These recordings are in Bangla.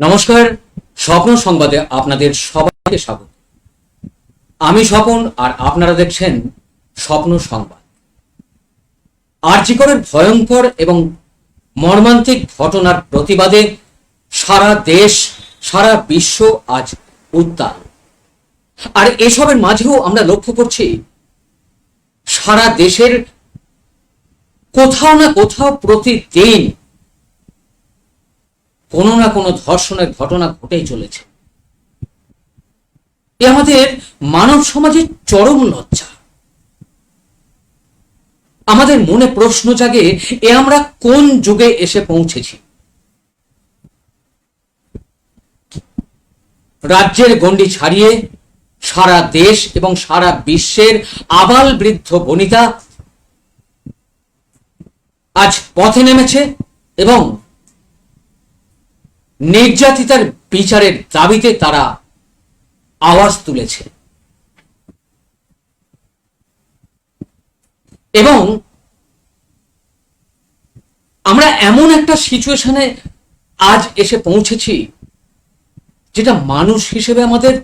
নমস্কার, স্বপ্ন সংবাদে আপনাদের সবাইকে স্বাগত। আমি স্বপন আর আপনারা দেখছেন স্বপ্ন সংবাদ। আর্যিকরের ভয়ঙ্কর এবং মর্মান্তিক ঘটনার প্রতিবাদে সারা দেশ, সারা বিশ্ব আজ উত্তাল আর এসবের মাঝেও আমরা লক্ষ্য করছি, সারা দেশের কোথাও না কোথাও প্রতিদিন কোনো না কোনো ধর্ষণের ঘটনা ঘটেই চলেছে। এ আমাদের মানব সমাজের চরম লজ্জা। আমাদের মনে প্রশ্ন জাগে, এ আমরা কোন যুগে এসে পৌঁছেছি? রাজ্যের গণ্ডি ছাড়িয়ে সারা দেশ এবং সারা বিশ্বের আবাল বৃদ্ধ বনিতা আজ পথে নেমেছে এবং নির্যাতিতার বিচারের দাবিতে তারা আওয়াজ তুলেছে। এবং আমরা এমন একটা সিচুয়েশনে আজ এসে পৌঁছেছি, যেটা মানুষ হিসেবে আমাদের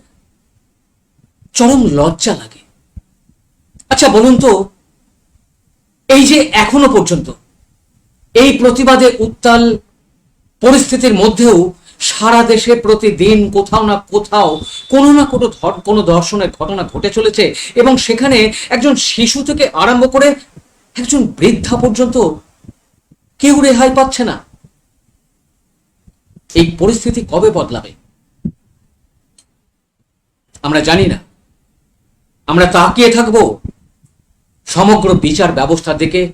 চরম লজ্জা লাগে। আচ্ছা বলুন তো, এই যে এখনও পর্যন্ত, এই প্রতিবাদে উত্তাল পরিস্থিতির মধ্যেও সারা দেশে প্রতিদিন কোথাও না কোথাও কোনো না কোনো কোনো দর্শনের ঘটনা ঘটে চলেছে এবং সেখানে একজন শিশু থেকে আরম্ভ করে একজন বৃদ্ধা পর্যন্ত কেউ রেহাই পাচ্ছে না। এই পরিস্থিতি কবে বদলাবে? আমরা জানি না। আমরা তাকিয়ে থাকব সমগ্র বিচার ব্যবস্থার দিকে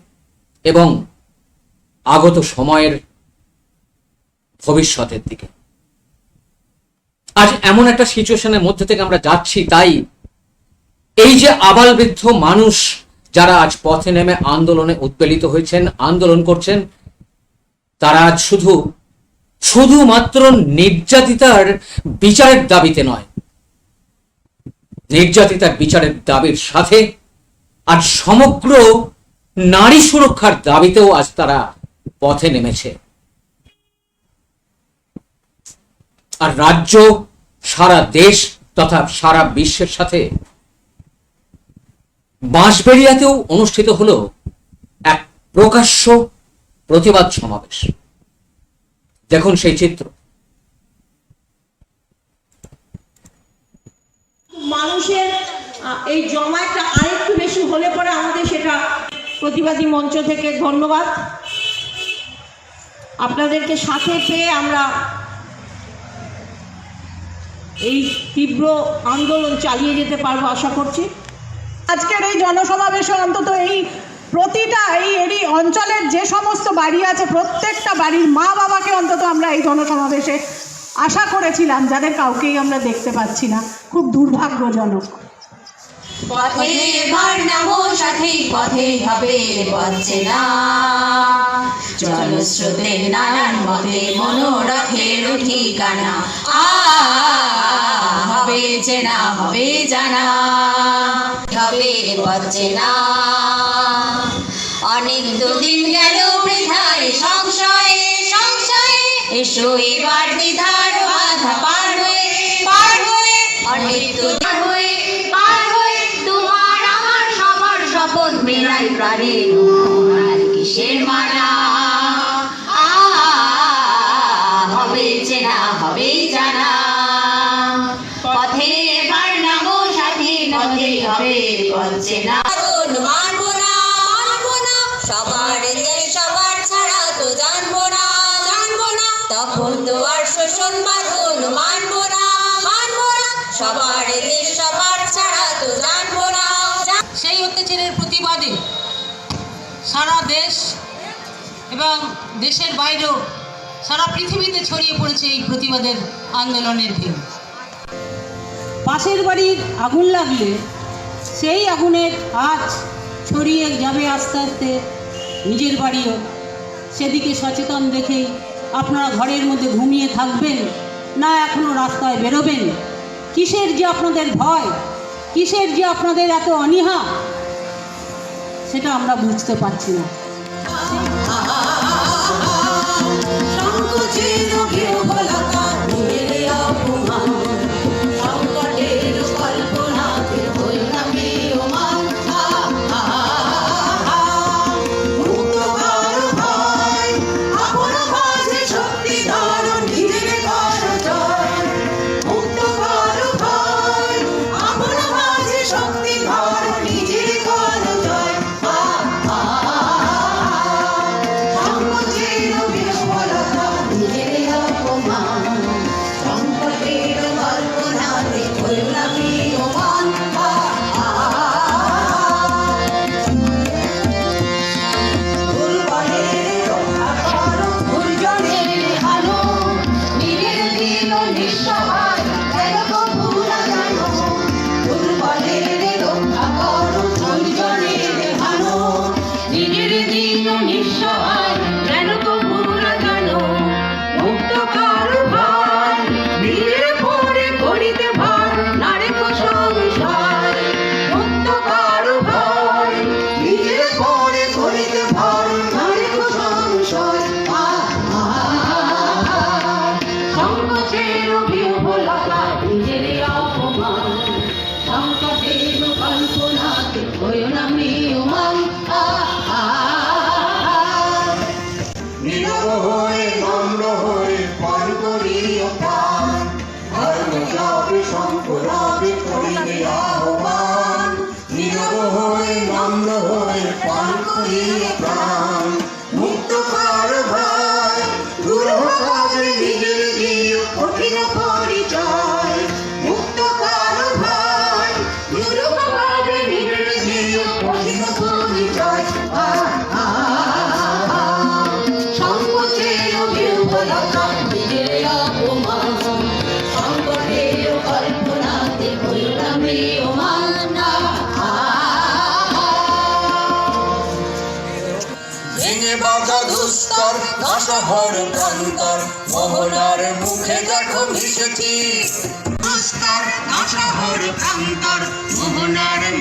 এবং আগত সময়ের ভবিষ্যতের দিকে। আজ এমন একটা সিচুয়েশনের মধ্যে থেকে আমরা যাচ্ছি, তাই এই যে আবাল বৃদ্ধ মানুষ যারা আজ পথে নেমে আন্দোলনে উৎপেলিত হয়েছেন, আন্দোলন করছেন, তারা আজ শুধু, শুধুমাত্র নির্যাতিতার বিচারের দাবিতে নয়, নির্যাতিতার বিচারের দাবির সাথে আর সমগ্র নারী সুরক্ষার দাবিতেও আজ তারা পথে নেমেছে। আর রাজ্য, সারা দেশ তথা সারা বিশ্বের সাথে বাঁশবেড়িয়াতেও অনুষ্ঠিত হলো এক প্রকাশ্য প্রতিবাদ সমাবেশ। দেখুন সেই চিত্র। মানুষের এই জমায়েতটা আরেকটু বেশি হলে পরে আমাদের সেটা প্রতিবাদী মঞ্চ থেকে ধন্যবাদ। আপনাদেরকে সাথে পেয়ে আমরা এই তীব্র আন্দোলন চালিয়ে যেতে পারব আশা করছি। আজকের এই জনসমাবেশে অন্তত এই প্রতিটা এই এরই অঞ্চলের যে সমস্ত বাড়ি আছে, প্রত্যেকটা বাড়ির মা বাবাকে অন্তত আমরা এই জনসমাবেশে আশা করেছিলাম, যাদের কাউকেই আমরা দেখতে পাচ্ছি না। খুব দুর্ভাগ্যজনক। পথে এবার নামো সাথে পথে হবে বাঁচছে না জলস্রোতে নানান মতে মনোরথের ঠিকানা। হবে চেনা, হবে জানা। হবে বাঁচছে না অনেক দুদিন গেল বৃথায় সংশয়ে সংশয়ে। এসো এবার দ্বিধার বাধা পার হয়ে পার হয়ে অনেক দুদিন হয়ে। শপথ মেলাই প্রাণে কিসের মানা হবে চেনা, হবে জানা। পথে সাথী হবে পথে না মানবো না মানবো না, সবার ছাড়া তো জানব না জানব না। তখন না, মানবো সবার এবং দেশের বাইরেও সারা পৃথিবীতে ছড়িয়ে পড়েছে এই প্রতিবাদের আন্দোলনের ভিড় পাশের বাড়ির আগুন লাগলে সেই আগুনের আঁচ ছড়িয়ে যাবে আস্তে আস্তে। নিজের বাড়িও সেদিকে সচেতন দেখেই আপনারা ঘরের মধ্যে ঘুমিয়ে থাকবেন না এখনও রাস্তায় বেরোবেন। কিসের যে আপনাদের ভয়? কিসের যে আপনাদের এত অনীহা? সেটা আমরা বুঝতে পারছি না। sido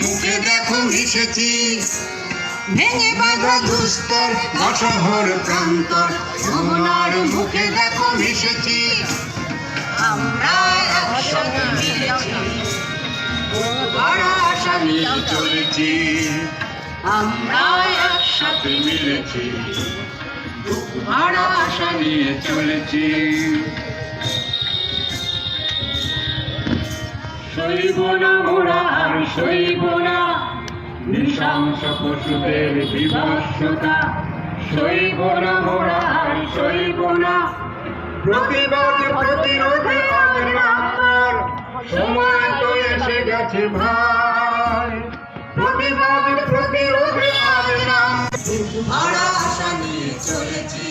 মুখে দেখো মিশেছি। ভেঙে বাঁধা দুস্তর দশহর প্রান্তর, মোহনার মুখে দেখো মিশেছি। আমরা একসঙ্গে মিলেছি আশা চলেছি। আমরা একসাথে মিলেছি আশা নিয়ে চলেছি। সইব না মোরা আর সইব না। নৃশংস পশুদের বিভৎসতা সইব না মোরা আর সইব না। প্রতিবাদ প্রতিরোধে। সময় তো এসে গেছে ভাই। প্রতিবাদ প্রতিরোধে হবে না আশা নিয়ে চলেছি।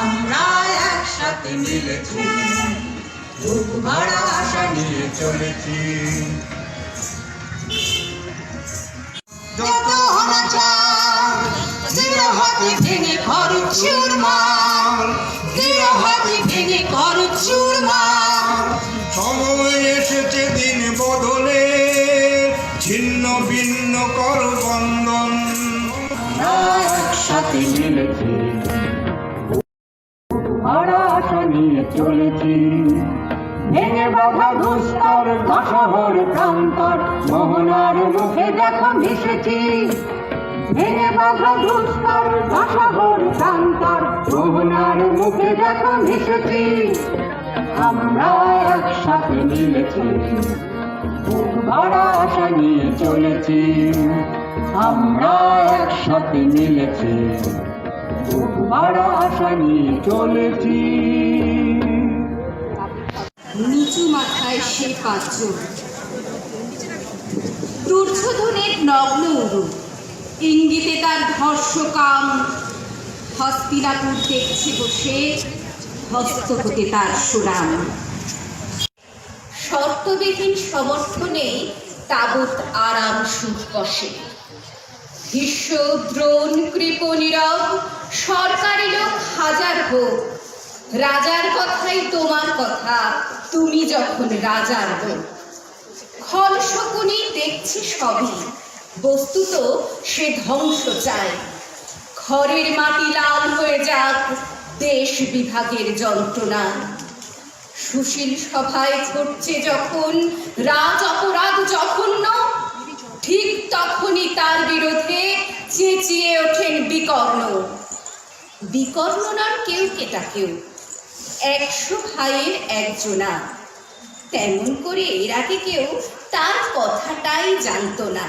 আমরা একসাথে মিলেছি। বুক হাতে ভেঙে ঘর চুরমার সময় এসেছে দিন বদলে ছিন্ন ভিন্ন কর বন্ধন একসাথে মিলেছি দুস্তর, দশহর প্রান্তর। মোহনার মুখে দেখো মিশেছি। ভেঙে মোহনার মুখে দেখো মিশেছি। আমরা একসাথে মিলেছি। আশা নিয়ে চলেছি। আমরা একসাথে মিলেছি। আশা নিয়ে চলেছি। নিচু মাথায় সে পাঁচজন। দুর্যোধনের নগ্ন উরু। ইঙ্গিতে তার ধর্ষকাম হস্তিনাপুর দেখছে বসে হস্ত হতে তার সুরাম। শর্তবিহীন সমর্থনে তাবৎ আরাম সুখ কষে। ভীষ্ম, দ্রোণ, কৃপ, নীরব, সরকারি লোক হাজার হোক। রাজার কথাই তোমার কথা। তুমি যখন রাজার হোক খল শকুনি দেখছি সবই। বস্তুত সে ধ্বংস চায়। ঘরের মাটি লাল হয়ে যাক, দেশ বিভাগের যন্ত্রণা। সুশীল সভায় ঘটছে যখন, রাজ অপরাধ জঘন্য ঠিক তখনই তার বিরুদ্ধে চেঁচিয়ে ওঠেন বিকর্ণ। বিকর্ণ নার কেউ কেটা কেউ একশো ভাইয়ের একজনা। তেমন করে এর আগে কেউ তার কথাটাই জানতো না।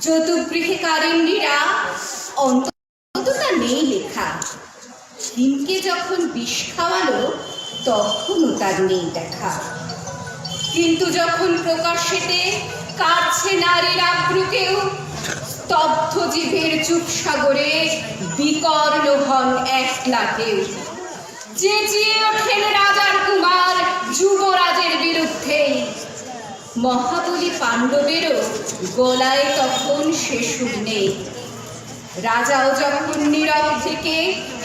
যদুগৃহে কারেন্ডিরা অন্তত তা নেই লেখা। ভীমকে যখন বিষ খাওয়ালো, তখনও তার নেই দেখা। কিন্তু যখন প্রকাশ্যেতে কাছে নারীর আব্রুকেও স্তব্ধ জীবের চুপ সাগরে বিকর্ণ হন একলাকেও চেঁচিয়ে ওঠেন রাজার কুমার যুবরাজের বিরুদ্ধে। মহাবলী পাণ্ডবেরও গলায় তখন সে সুর নেই। রাজাও যখন নীরব থেকে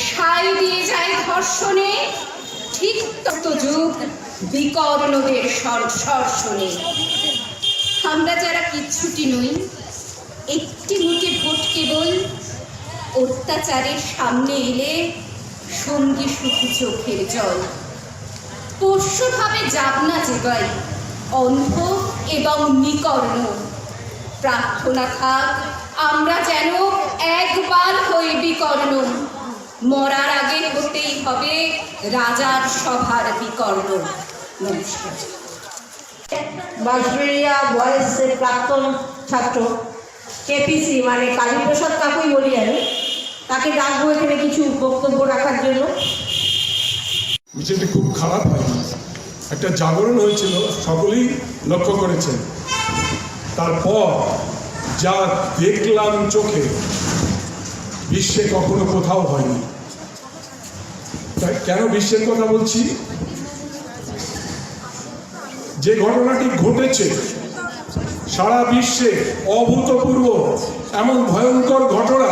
সাই দিয়ে যায় ধর্ষণে, ঠিক তত যুগ বিকর্ণদের সর্ষণে আমরা যারা কিচ্ছুটি নই, একটি মুঠে ভোট কেবল অত্যাচারের সামনে এলে সঙ্গী শুধু চোখের জল। পোষ্যভাবে যাবনা যেগাই অন্ধ এবং নিকর্ণ। প্রার্থনা থাক, আমরা যেন একবার হই বিকর্ণ। মরার আগে হতেই হবে রাজার সভার বিকর্ণ। নমস্কার। বাঁশবেড়িয়া প্রাক্তন ছাত্র, কেপিসি মানে কালীপ্রসাদ কাকুই বলি আমি। তাকে ডাকবো এখানে কিছু বক্তব্য রাখার জন্য। মিছিলটি খুব খারাপ হয়নি একটা জাগরণ হয়েছিল, সকলেই লক্ষ্য করেছেন। তারপর যা দেখলাম চোখে, বিশ্বে কখনো কোথাও হয়নি। তাই কেন বিশ্বের কথা বলছি? যে ঘটনাটি ঘটেছে, সারা বিশ্বে অভূতপূর্ব, এমন ভয়ঙ্কর ঘটনা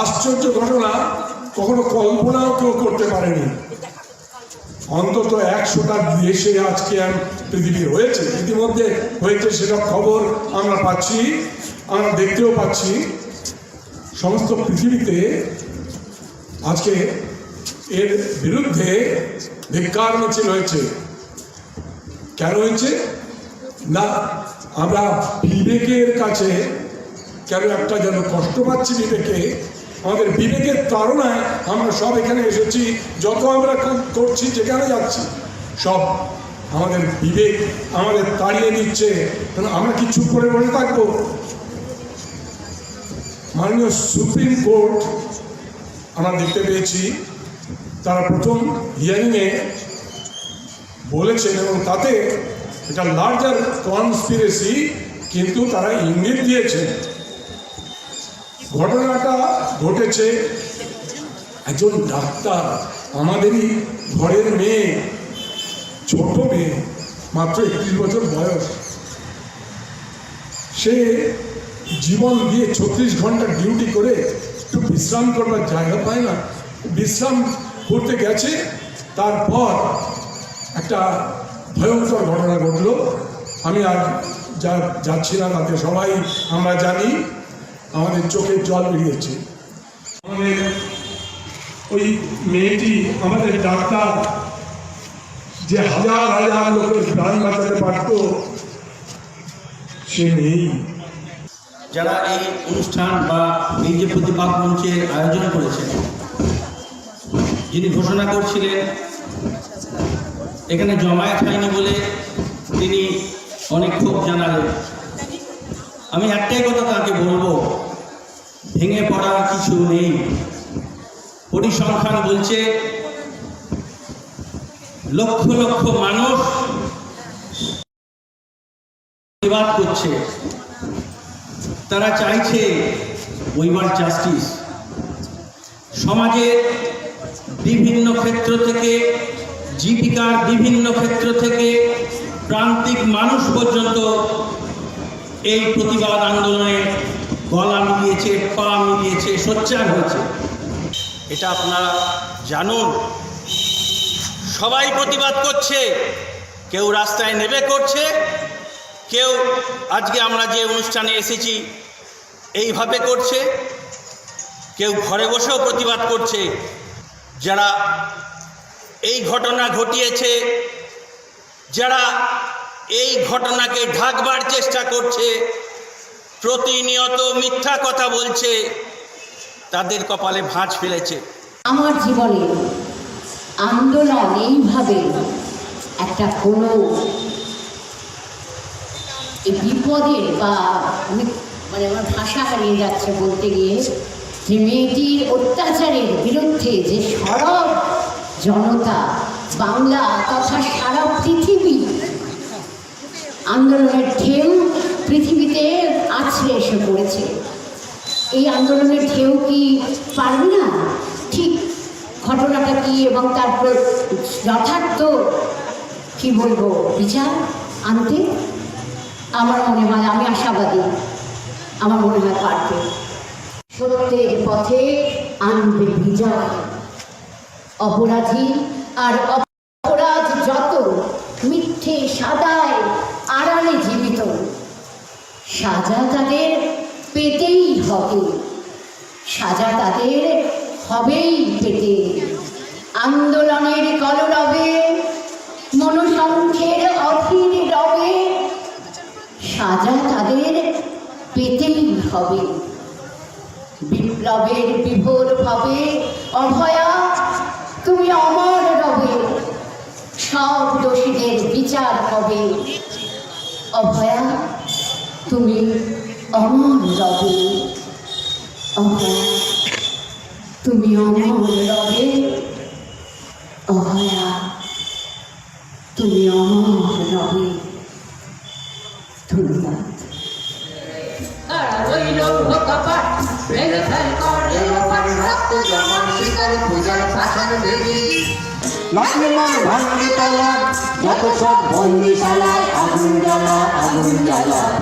আশ্চর্য ঘটনা, কখনো কল্পনাও কেউ করতে পারেনি। অন্তত একশোটা দেশে আজকে আর পৃথিবীর হয়েছে ইতিমধ্যে হয়েছে সেটা খবর আমরা পাচ্ছি, আমরা দেখতেও পাচ্ছি। সমস্ত পৃথিবীতে আজকে এর বিরুদ্ধে ধিক্কার মিছিল হয়েছে। কেন হয়েছে? না, আমরা বিবেকের কাছে কেন একটা যেন কষ্ট পাচ্ছি বিবেকে আমাদের বিবেকের তাড়নায় আমরা সব এখানে এসেছি, যত আমরা করছি, যেখানে যাচ্ছি, সব আমাদের বিবেক আমাদের তাড়িয়ে দিচ্ছে। আমরা কি চুপ করে বসে থাকব? মাননীয় সুপ্রিম কোর্ট আমরা দেখতে পেয়েছি, তারা প্রথম হিয়ারিংয়ে বলেছেন এবং তাতে এটা লার্জার কনস্পিরেসি কিন্তু তারা ইঙ্গিত দিয়েছেন। ঘটনাটা ঘটেছে। একজন ডাক্তার, আমাদেরই ঘরের মেয়ে ছোট মেয়ে, মাত্র একত্রিশ বছর বয়স। সে জীবন দিয়ে ছত্রিশ ঘণ্টা ডিউটি করে একটু বিশ্রাম করবার জায়গা পায় না। বিশ্রাম করতে গেছে, তারপর একটা ভয়ঙ্কর ঘটনা ঘটলো। আমি আর যা যাচ্ছি না তাতে সবাই আমরা জানি। আমাদের চোখের জল বেরিয়েছে। আমাদের ওই মেয়েটি আমাদের ডাক্তার যে হাজার হাজার লোকের প্রাণ বাঁচাতে পারত সে নেই যারা এই অনুষ্ঠান বা এই যে প্রতিবাদ মঞ্চের আয়োজন করেছেন যিনি ঘোষণা করছিলেন এখানে জমায়েত হয়নি বলে তিনি অনেক ক্ষোভ জানালেন। আমি একটাই কথা তাকে বলব ভেঙে পড়ার কিছু নেই। পরিসংখ্যান বলছে, লক্ষ লক্ষ মানুষ প্রতিবাদ করছে। তারা চাইছে উইভার জাস্টিস। সমাজের বিভিন্ন ক্ষেত্র থেকে, জীবিকার বিভিন্ন ক্ষেত্র থেকে প্রান্তিক মানুষ পর্যন্ত এই প্রতিবাদ আন্দোলনে গলা মিলিয়েছে, পা মিলিয়েছে, সোচ্চার হয়েছে। এটা আপনারা জানুন। সবাই প্রতিবাদ করছে। কেউ রাস্তায় নেবে করছে। কেউ আজকে আমরা যে অনুষ্ঠানে এসেছি, এইভাবে করছে। কেউ ঘরে বসেও প্রতিবাদ করছে। যারা এই ঘটনা ঘটিয়েছে, যারা এই ঘটনাকে ঢাকবার চেষ্টা করছে প্রতিনিয়ত মিথ্যা কথা বলছে, তাদের কপালে ভাঁজ ফেলেছে। আমার জীবনে আন্দোলন এইভাবে একটা কোনো বিপদের বা মানে আমার ভাষা হারিয়ে যাচ্ছে বলতে গিয়ে, যে মেয়েটির অত্যাচারের বিরুদ্ধে যে সরব জনতা, বাংলা তথা সারা পৃথিবী আন্দোলনের ঢেউ পৃথিবীতে আছড়ে এসে পড়েছে। এই আন্দোলনের ঢেউ কি পারবে না? ঠিক ঘটনাটা কি এবং তারপর যথার্থ কি বলব? বিচার আনতে আমার মনে হয়, আমি আশাবাদী। আমার মনে হয় পারবে। সত্যের পথে আনবে বিজয়। অপরাধী আর অপরাধ যত মিথ্যে জীবিত সাজা তাদের পেতেই হবে। সাজা তাদের হবেই পেতে। আন্দোলনের কলরবে, মনসংখ্যের অধীর রবে, সাজা তাদের পেতেই হবে। বিপ্লবের বিভোর ভাবে, অভয়া, তুমি অমর রবে। সব দোষীদের বিচার হবে। অভয়া তুমি অমর রবে। অভয়া তুমি অমর রবে। অভয়া তুমি অমর রবে। ধন্যবাদ। লক্ষ্মীমন ভাঙ্গিতলা যত সব বন্দিশালায় আগুন জ্বালা আগুন জ্বালা।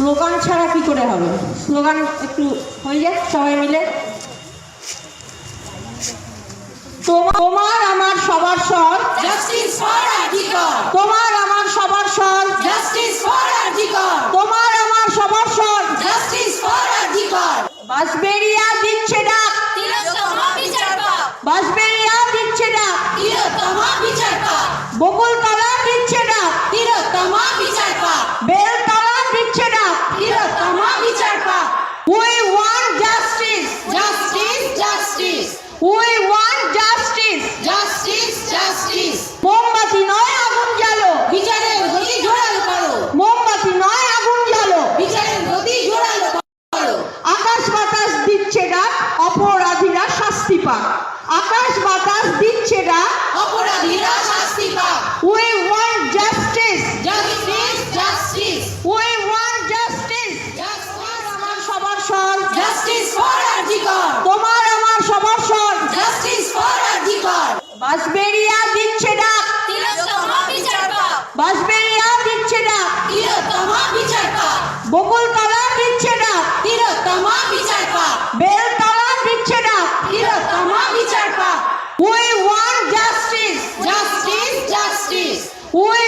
স্লোগান ছাড়া কি করে হবে? স্লোগান একটু হয়ে যায় সবাই মিলে। তোমার আমার সবার স্বর। জাস্টিস ফর আর্টিকল তোমার আমার সবার স্বর। জাস্টিস ফর আর্টিকল তোমার আমার সবার স্বর। জাস্টিস ফর বাঁশবেড়িয়া দিচ্ছে ডাক পাক we want justice justice justice we want justice justice justice মোমবাতি নয় বকুলতলা দিচ্ছে ডাক তিলোত্তমা বিচার পাক। বেলতলা দিচ্ছে ডাক তিলোত্তমা বিচার পা we want justice justice justice. We